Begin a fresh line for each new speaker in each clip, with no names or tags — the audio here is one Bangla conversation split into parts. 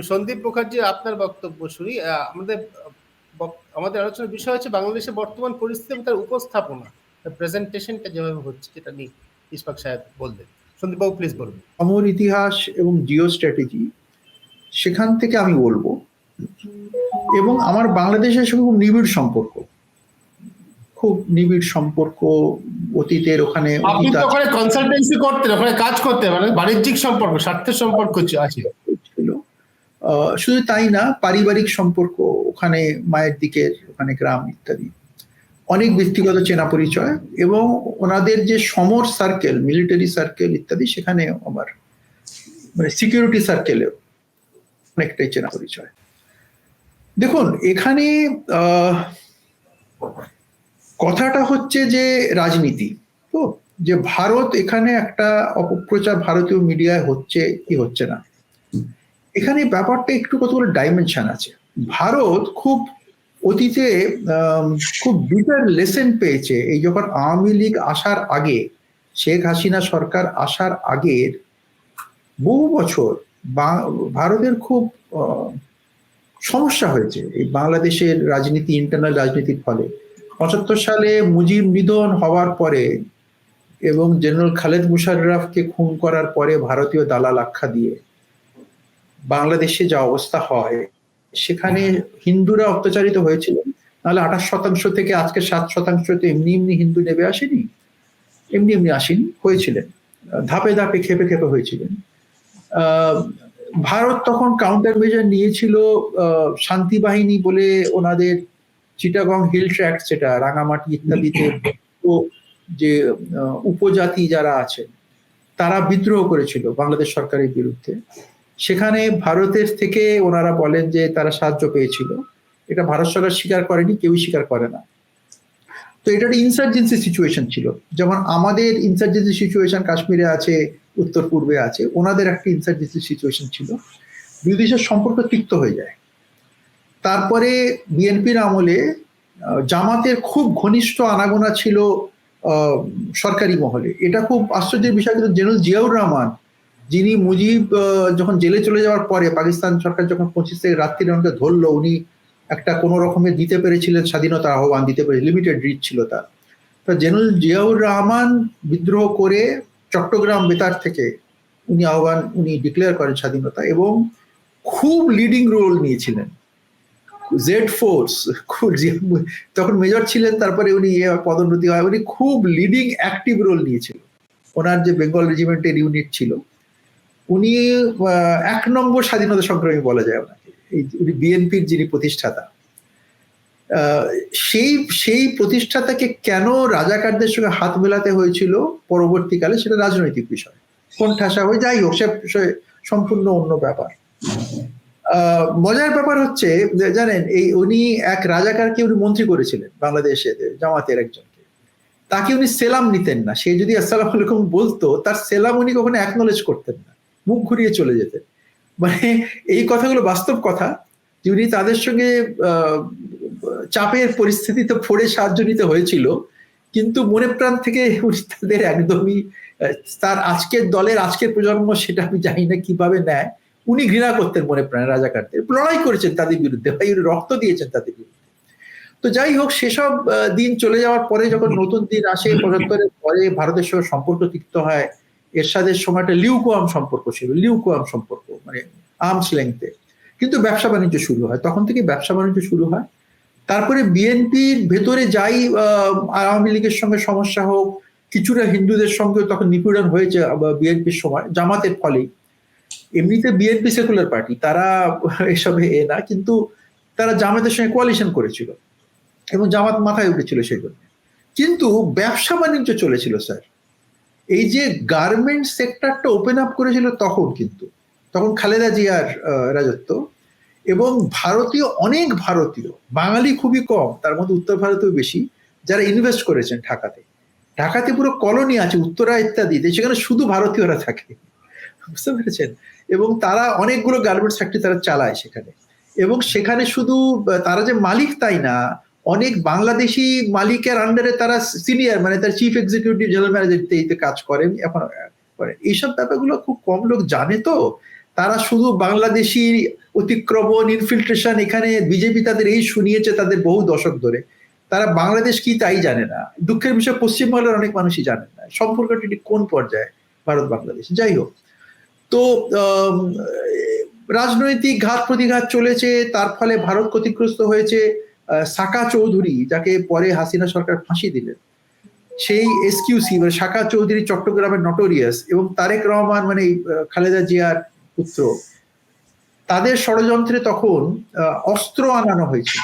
আমি সন্দীপ মুখার্জি আপনার বক্তব্য শুনি। আমাদের আমাদের আলোচনার বিষয় হচ্ছে বাংলাদেশের বর্তমান পরিস্থিতি এবং তার উপস্থাপনা প্রেজেন্টেশনটা যেভাবে হচ্ছে যেটা নিয়ে ইসফাক সাহেব বলবেন। সন্দীপ বাবু প্লিজ বলুন।
অমর ইতিহাস এবং জিও স্ট্র্যাটেজি সেখান থেকে আমি বলব। এবং আমার বাংলাদেশের সঙ্গে খুব নিবিড় সম্পর্ক। খুব নিবিড় সম্পর্ক অতীতের ওখানে
আপনি ওখানে কনসালটেন্সি করতেন ওখানে কাজ করতেন মানে বাণিজ্যিক সম্পর্ক স্বার্থের সম্পর্ক আছে।
শুধু তাই না, পারিবারিক সম্পর্ক ওখানে মায়ের দিকের, ওখানে গ্রাম ইত্যাদি। অনেক ব্যক্তিগত চেনা পরিচয় এবং ওনাদের যে সমর সার্কেল মিলিটারি সার্কেল ইত্যাদি, সেখানে আমার মানে সিকিউরিটি সার্কেলেও অনেকটাই চেনা পরিচয়। দেখুন, এখানে কথাটা হচ্ছে যে রাজনীতি। তো, যে ভারত এখানে একটা অপপ্রচার ভারতীয় মিডিয়ায় হচ্ছে কি হচ্ছে না। এখানে ব্যাপারটা একটু কতগুলো ডাইমেনশন আছে। ভারত খুব অতীতে খুব বিটার লেসেন পেয়েছে। এই যখন আওয়ামী লীগ আসার আগে, শেখ হাসিনা সরকার আসার আগের বহু বছর ভারতের খুব সমস্যা হয়েছে। এই বাংলাদেশের রাজনীতি ইন্টারনাল রাজনীতির ফলে। পঁচাত্তর সালে মুজিব নিধন হওয়ার পরে এবং জেনারেল খালেদ মুশাররফকে খুন করার পরে ভারতীয় দালাল আখ্যা দিয়ে বাংলাদেশে যা অবস্থা হয় সেখানে হিন্দুরা অত্যাচারিত হয়েছিল। নাহলে আঠাশ শতাংশ থেকে আজকে সাত শতাংশ তো এমনি এমনি হিন্দু নেবে আসেনি এমনি এমনি আসেনি হয়েছিলেন। ধাপে ধাপে খেপে খেপে হয়েছিলেন। ভারত তখন কাউন্টার মেজার নিয়েছিল শান্তি বাহিনী বলে ওনাদের চিটাগং হিল ট্র্যাক্ট সেটা রাঙামাটি ইত্যাদিতে যে উপজাতি যারা আছেন তারা বিদ্রোহ করেছিল বাংলাদেশ সরকারের বিরুদ্ধে। সেখানে ভারতের থেকে ওনারা বলেন যে তারা সাহায্য পেয়েছিল। এটা ভারত সরকার স্বীকার করেনি, কেউই স্বীকার করে না। তো এটা একটা ইনসার্জেন্সি সিচুয়েশন ছিল। যেমন আমাদের ইনসার্জেন্সি সিচুয়েশন কাশ্মীরে আছে, উত্তর পূর্বে আছে, ওনাদের একটা ইনসার্জেন্সি সিচুয়েশন ছিল। দুই দেশের সম্পর্ক তিক্ত হয়ে যায়। তারপরে বিএনপির আমলে জামাতের খুব ঘনিষ্ঠ আনাগোনা ছিল সরকারি মহলে। এটা খুব আশ্চর্যের বিষয়, কিন্তু জেনারেল জিয়াউর রহমান যিনি মুজিব যখন জেলে চলে যাওয়ার পরে পাকিস্তান সরকার যখন পঁচিশ থেকে রাত্রিরে ধরলো, উনি একটা কোনো রকমের দিতে পেরেছিলেন স্বাধীনতার আহ্বান দিতে পেরে লিমিটেড রিচ ছিল তার। তা জেনারেল জিয়াউর রহমান বিদ্রোহ করে চট্টগ্রাম বেতার থেকে উনি আহ্বান, উনি ডিক্লেয়ার করেন স্বাধীনতা এবং খুব লিডিং রোল নিয়েছিলেন। জেড ফোর্স খুব তখন মেজর ছিলেন, তারপরে উনি পদোন্নতি হয়, উনি খুব লিডিং অ্যাক্টিভ রোল নিয়েছিল। ওনার যে বেঙ্গল রেজিমেন্টের ইউনিট ছিল উনি এক নম্বর স্বাধীনতা সংগ্রামী বলা যায় ওনাকে। এই উনি বিএনপির যিনি প্রতিষ্ঠাতা সেই সেই প্রতিষ্ঠাতাকে কেন রাজাকারদের সঙ্গে হাত মেলাতে হয়েছিল পরবর্তীকালে সেটা রাজনৈতিক বিষয়। কোন ঠাসা হয়ে যাই হোক, সে সম্পূর্ণ অন্য ব্যাপার। মজার ব্যাপার হচ্ছে জানেন, এই উনি এক রাজাকারকে উনি মন্ত্রী করেছিলেন বাংলাদেশে জামাতের একজনকে। তাকে উনি সেলাম নিতেন না। সে যদি আসসালাম আলাইকুম বলতো, তার সেলাম উনি কখনো অ্যাকনোলেজ করতেন না। মুখ ঘুরিয়ে চলে যেতেন মানে এই কথাগুলো বাস্তব কথা যে উনি তাদের সঙ্গে চাপের পরিস্থিতিতে ফোড়ে সাহায্য নিতে হয়েছিল কিন্তু মনে প্রাণ থেকে উনি তাদের একদমই তার আজকের দলের আজকের প্রজন্ম সেটা আমি জানি না কীভাবে নেয়। উনি ঘৃণা করতেন মনে প্রাণে রাজাকারদের। লড়াই করেছেন তাদের বিরুদ্ধে ভাই উনি রক্ত দিয়েছেন তাদের বিরুদ্ধে। তো যাই হোক সেসব দিন চলে যাওয়ার পরে যখন নতুন দিন আসে পঁচাত্তরের পরে ভারতের সঙ্গে সম্পর্ক তিক্ত হয় এরশাদের সময়টা লিউকোয়াম সম্পর্ক ছিল লিউকোয়াম সম্পর্ক মানে আর্মস লেংথে কিন্তু ব্যবসা বাণিজ্য শুরু হয়। তখন থেকে ব্যবসা বাণিজ্য শুরু হয়। তারপরে বিএনপির ভেতরে যাই আওয়ামী লীগের সঙ্গে সমস্যা হোক, কিছুটা হিন্দুদের সঙ্গে তখন নিপীড়ন হয়েছে বিএনপির সময়, জামাতের ফলেই। এমনিতে বিএনপি সেকুলার পার্টি তারা এসবে এ না, কিন্তু তারা জামাতের সঙ্গে কোয়ালিশন করেছিল এবং জামাত মাথায় উঠেছিল সেই জন্য। কিন্তু ব্যবসা বাণিজ্য চলেছিল, স্যার। এই যে গার্মেন্ট সেক্টরটা ওপেন আপ করেছিল তখন কিন্তু, তখন খালেদা জিয়ার রাজত্ব এবং ভারতীয়, অনেক ভারতীয়, বাঙালি খুবই কম, তার মধ্যে উত্তর ভারতেও বেশি, যারা ইনভেস্ট করেছেন ঢাকাতে। ঢাকাতে পুরো কলোনি আছে, উত্তরা ইত্যাদিতে সেখানে শুধু ভারতীয়রা থাকে। বুঝতে পেরেছেন? এবং তারা অনেকগুলো গার্মেন্টস ফ্যাক্টরি তারা চালায় সেখানে। এবং সেখানে শুধু তারা যে মালিক তাই না অনেক বাংলাদেশি মালিকের আন্ডারে তারা সিনিয়র মানে তার চিফ এক্সিকিউটিভ জেনারেল ম্যানেজার কাজ করেন, এখন, করে। এইসব ব্যাপারগুলো খুব কম লোক জানে তো। তারা শুধু বাংলাদেশি অতিক্রমণ ইনফিল্ট্রেশন এখানে বিজেপি তাদের এই শুনিয়েছে তাদের বহু দশক ধরে। তারা বাংলাদেশ কি তাই জানে না। দুঃখের বিষয়, পশ্চিমবঙ্গের অনেক মানুষই জানে না। সম্পর্কটি কোন পর্যায়ে? ভারত, বাংলাদেশ। যাই হোক। তো রাজনৈতিক ঘাত প্রতিঘাত চলেছে, তার ফলে ভারত ক্ষতিগ্রস্ত হয়েছে। সাকা চৌধুরী, যাকে পরে হাসিনা সরকার ফাঁসি দিলেন, সেই এসকিউসি মানে শাখা চৌধুরী চট্টগ্রামের নটোরিয়াস এবং তারেক রহমান মানে খালেদা জিয়ার পুত্র। তাদের ষড়যন্ত্রে তখন অস্ত্র আনানো হয়েছিল।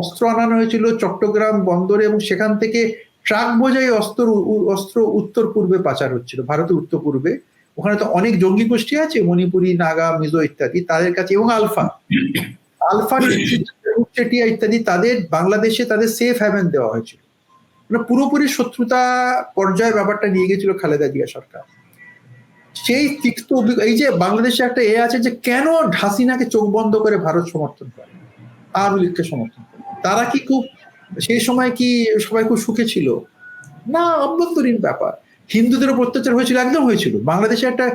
অস্ত্র আনানো হয়েছিল চট্টগ্রাম বন্দরে এবং সেখান থেকে ট্রাক বোঝাই অস্ত্র অস্ত্র উত্তর পূর্বে পাচার হচ্ছিল, ভারতের উত্তর পূর্বে। ওখানে তো অনেক জঙ্গি গোষ্ঠী আছে, মণিপুরি, নাগা, মিজো ইত্যাদি, তাদের কাছে এবং আলফা। আলফা চেটিয়া ইত্যাদি, তাদের বাংলাদেশে তাদের সেফ হ্যাভেন দেওয়া হয়েছিল। মানে পুরোপুরি শত্রুতা পর্যায়ে ব্যাপারটা নিয়ে গেছিল খালেদা জিয়া সরকার। সেই তিক্ত এই যে বাংলাদেশে একটা এ আছে যে, কেন হাসিনাকে চোখ বন্ধ করে ভারত সমর্থন করে? আওয়ামী লীগকে সমর্থন করে। তারা কি খুব, সেই সময় কি সবাই খুব সুখে ছিল? না, অভ্যন্তরীণ ব্যাপার। হিন্দুদের উপর অত্যাচার হয়েছিল, একদম হয়েছিল। বাংলাদেশে একটা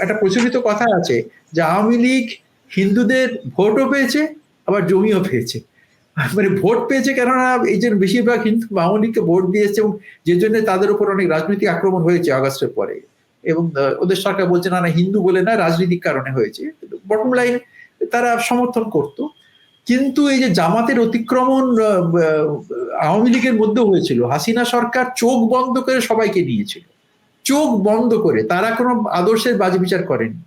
একটা প্রচলিত কথা আছে যে, আওয়ামী লীগ হিন্দুদের ভোটও পেয়েছে আবার জমিও পেয়েছে। মানে ভোট পেয়েছে কেননা এই যে বেশিরভাগ হিন্দু লীগকে ভোট দিয়েছে এবং যে জন্য তাদের উপর অনেক রাজনৈতিক আক্রমণ হয়েছে আগস্টের পরে। এবং ওদের সরকার বলছে, না না, হিন্দু বলে না, রাজনৈতিক কারণে হয়েছে। বটম লাইন তারা সমর্থন করত। কিন্তু এই যে জামাতের অতিক্রমণ আওয়ামী লীগের মধ্যেও হয়েছিল। হাসিনা সরকার চোখ বন্ধ করে সবাইকে নিয়েছিল। চোখ বন্ধ করে। তারা কোনো আদর্শের বাজ বিচার করেনি।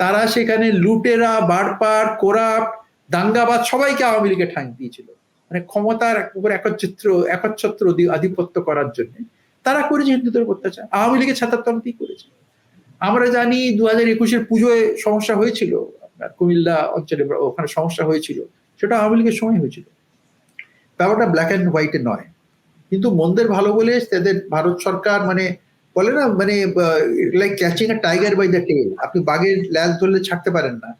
তারা সেখানে লুটেরা বাড়পাট কোরাপ দাঙ্গাবাদ সবাইকে আওয়ামী লীগে ঠাঁই দিয়েছিল। মানে ক্ষমতার উপর একচ্ছিত্র, একচ্ছত্র আধিপত্য করার জন্য তারা করেছে হিন্দুদের অত্যাচার। আওয়ামী লীগের ছাত্রতন্ত্রই করেছে। আমরা জানি দু হাজার একুশের পুজোয় সমস্যা হয়েছিল, আপনার কুমিল্লা অঞ্চলে ওখানে সমস্যা হয়েছিল। সেটা আওয়ামী লীগের সময় হয়েছিল। ব্যাপারটা ব্ল্যাক অ্যান্ড হোয়াইটে নয়। কিন্তু মন্দের ভালো বলে তাদের ভারত সরকার মানে বলে না মানে like catching a tiger by the tail আপনি বাঘের ল্যাজ ধরলে ছাড়তে পারেন না।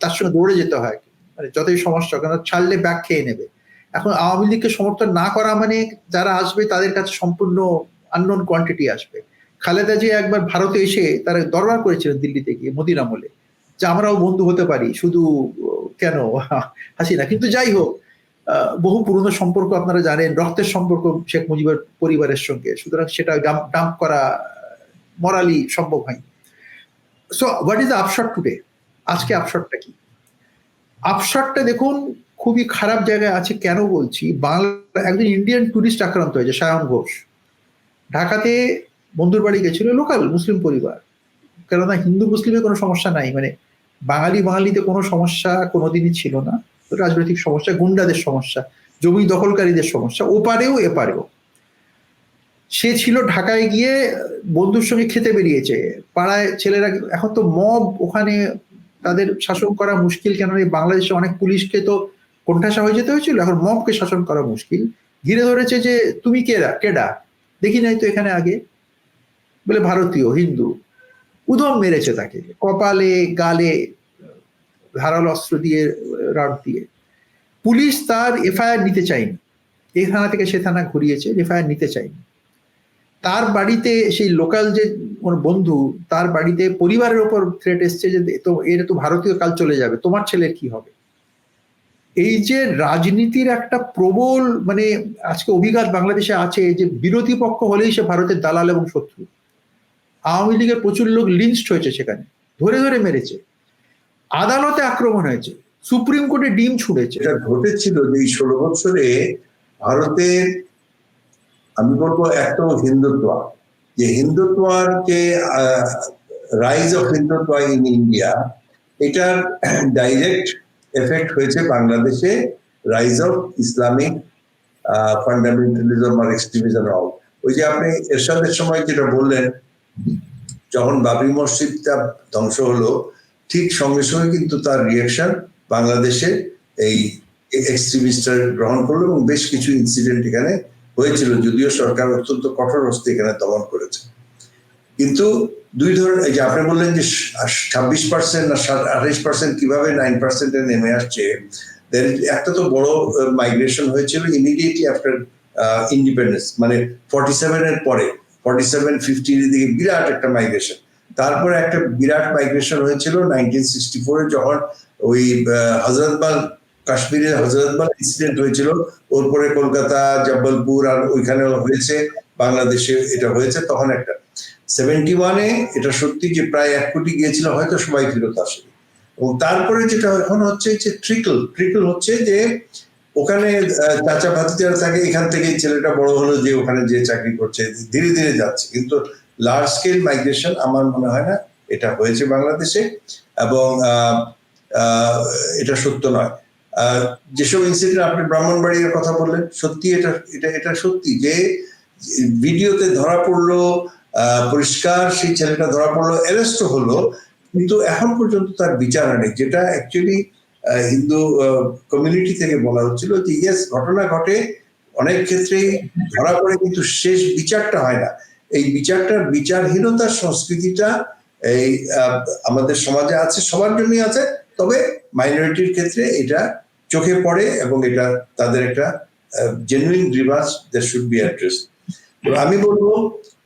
তার সঙ্গে দৌড়ে যেতে হয়। মানে যতই সমস্যা কেন ছাড়লে ব্যাগ খেয়ে নেবে। এখন আওয়ামী লীগকে সমর্থন না করা মানে যারা আসবে, তাদের কাছে সম্পূর্ণ আননোন কোয়ান্টিটি আসবে। খালেদা জিয়া একবার ভারতে এসে তারা দরবার করেছিলেন দিল্লিতে গিয়ে মোদির আমলে যে আমরাও বন্ধু হতে পারি, শুধু, কেন? হাসিনা। কিন্তু যাই হোক বহু পুরনো সম্পর্ক আপনারা জানেন, রক্তের সম্পর্ক শেখ মুজিবের পরিবারের সঙ্গে। সুতরাং সেটা ডাম্প করা মরালি সম্ভব হয়নি। So what is the upshot today আজকে আপশটটা কি? আপশটটা দেখুন, খুবই খারাপ জায়গায় আছে, কেন বলছি? বাংলা, একজন ইন্ডিয়ান টুরিস্ট আক্রান্ত হয়েছে, সায়ন ঘোষ। ঢাকাতে বন্ধুর বাড়ি গেছিল লোকাল মুসলিম পরিবার। কেননা হিন্দু, মুসলিমের কোনো সমস্যা নাই মানে বাঙালি, বাঙালিতে কোনো সমস্যা কোনোদিনই ছিল না। রাজনৈতিক সমস্যা, গুন্ডাদের সমস্যা, জমি দখলকারীদের সমস্যা, ওপারেও এপারেও। সে ছিল ঢাকায় গিয়ে বন্ধুর সঙ্গে খেতে বেরিয়েছে। পাড়ায় ছেলেরা, এখন তো মব ওখানে তাদের শাসন করা মুশকিল কেননা এই বাংলাদেশে অনেক পুলিশকে তো কোণঠাসা হয়ে যেতে হয়েছিল, এখন মবকে শাসন করা মুশকিল। ঘিরে ধরেছে যে, তুমি কেরা? কেডা? দেখি নাই তো এখানে আগে। বলে, ভারতীয়, হিন্দু। উদম মেরেছে তাকে, কপালে, গালে, ধারালো অস্ত্র দিয়ে রড দিয়ে। পুলিশ তার এফআইআর নিতে চায়নি। এই থানা থেকে সে থানা ঘুরিয়েছে, এফআইআর নিতে চায়নি। তার বাড়িতে সেই লোকাল যে ওর বন্ধু, তার বাড়িতে পরিবারের ওপর থ্রেট এসছে যে তো, এর তো ভারতীয় কাল চলে যাবে, তোমার ছেলের কি হবে? এই যে রাজনীতির একটা প্রবল মানে আজকে অভিঘাত বাংলাদেশে আছে যে বিরোধী পক্ষ হলেই সে ভারতের দালাল এবং শত্রু। আওয়ামী লীগের প্রচুর লোক লিঞ্চড হয়েছে সেখানে, ধরে ধরে মেরেছে। আদালতে আক্রমণ হয়েছে, সুপ্রিম কোর্টে ডিম ছুঁড়েছে।
যেটা ঘটেছিল যে ষোলো বছরে ভারতের আমি বলব এত হিন্দুত্ব। যে হিন্দুত্বকে rise of Hindutva in India এটার ডাইরেক্ট এফেক্ট হয়েছে বাংলাদেশে রাইজ অফ ইসলামিক ফান্ডামেন্টালিজম আর এক্সট্রিমিজম অল ওই যে আপনি এরশাদের সময় যেটা বললেন, যখন বাবরি মসজিদটা ধ্বংস হলো, ঠিক সঙ্গে সঙ্গে কিন্তু তার রিয়াকশন বাংলাদেশে এই এক্সট্রিমিস্টার গ্রহণ করল এবং বেশ কিছু ইনসিডেন্ট এখানে হয়েছিল যদিও সরকার অত্যন্ত কঠোর হস্তে এখানে দমন করেছে। কিন্তু দুই ধরনের যে আপনি বললেন যে ছাব্বিশ পার্সেন্ট না আঠাইশ পার্সেন্ট কীভাবে নাইন পার্সেন্টে নেমে আসছে একটা তো বড় মাইগ্রেশন হয়েছিল ইমিডিয়েটলি আফটার ইন্ডিপেন্ডেন্স মানে ফর্টি সেভেনের পরে ফর্টি সেভেন ফিফটির দিকে বিরাট একটা মাইগ্রেশন তারপরে একটা বিরাট মাইগ্রেশন হয়েছিল নাইনটিন সিক্সটি ফোরে যখন ওই হজরতবাল কাশ্মীরে হজরতবাল ইনসিডেন্ট হয়েছিল। ওর পরে কলকাতা, জব্বলপুর আর ওইখানে হয়েছে। বাংলাদেশে এটা হয়েছে তখন একটা। সেভেন্টি ওয়ানে এটা সত্যি যে প্রায় এক কোটি গিয়েছিল, হয়তো সবাই ফেরত আসেনি এবং তারপরে যেটা এখন হচ্ছে যে ট্রিকল ট্রিকল হচ্ছে যে ওখানে চাচা ভাতিজারা থাকে এখান থেকে ছেলেটা বড় হলো যে ওখানে যে চাকরি করছে, ধীরে ধীরে যাচ্ছে। কিন্তু লার্জ স্কেল মাইগ্রেশন আমার মনে হয় না এটা হয়েছে বাংলাদেশে এবং এটা সত্য নয়। যেসব ইনসিডেন্ট আপনি ব্রাহ্মণবাড়ির কথা বললেন সত্যি এটা এটা এটা সত্যি যে ভিডিওতে ধরা পড়ল পরিষ্কার সেই ছেলেটা ধরা পড়ল অ্যারেস্ট হলো, কিন্তু এখন পর্যন্ত তার বিচার হয়নি। যেটা অ্যাকচুয়ালি হিন্দু কমিউনিটি থেকে বলা হচ্ছিল যে ইয়েস ঘটনা ঘটে, অনেক ক্ষেত্রেই ধরা পড়ে, কিন্তু শেষ বিচারটা হয় না। এই বিচারটার বিচারহীনতার সংস্কৃতিটা এই আমাদের সমাজে আছে, সবার জন্যই আছে, তবে মাইনরিটির ক্ষেত্রে এটা চোখে পড়ে এবং এটা তাদের একটা genuine grievance that should be address আমি বলব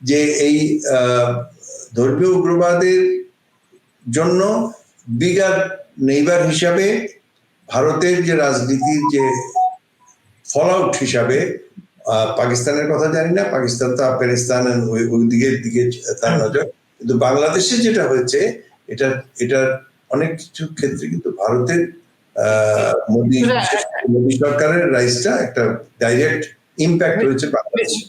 যে এই ধর্মীয় উগ্রবাদের জন্য বিগার নেইবার হিসাবে ভারতের যে রাজনীতির যে ফল আউট হিসাবে পাকিস্তানের কথা জানি না, পাকিস্তান তো আফগানিস্তান ওই দিকের দিকে তার নজর। কিন্তু বাংলাদেশে যেটা হয়েছে, এটা, এটার অনেক কিছু ক্ষেত্রে কিন্তু ভারতের মোদী বিশেষ করে মোদী সরকারের রাইসটা একটা ডাইরেক্ট ইম্প্যাক্ট হয়েছে বাংলাদেশে।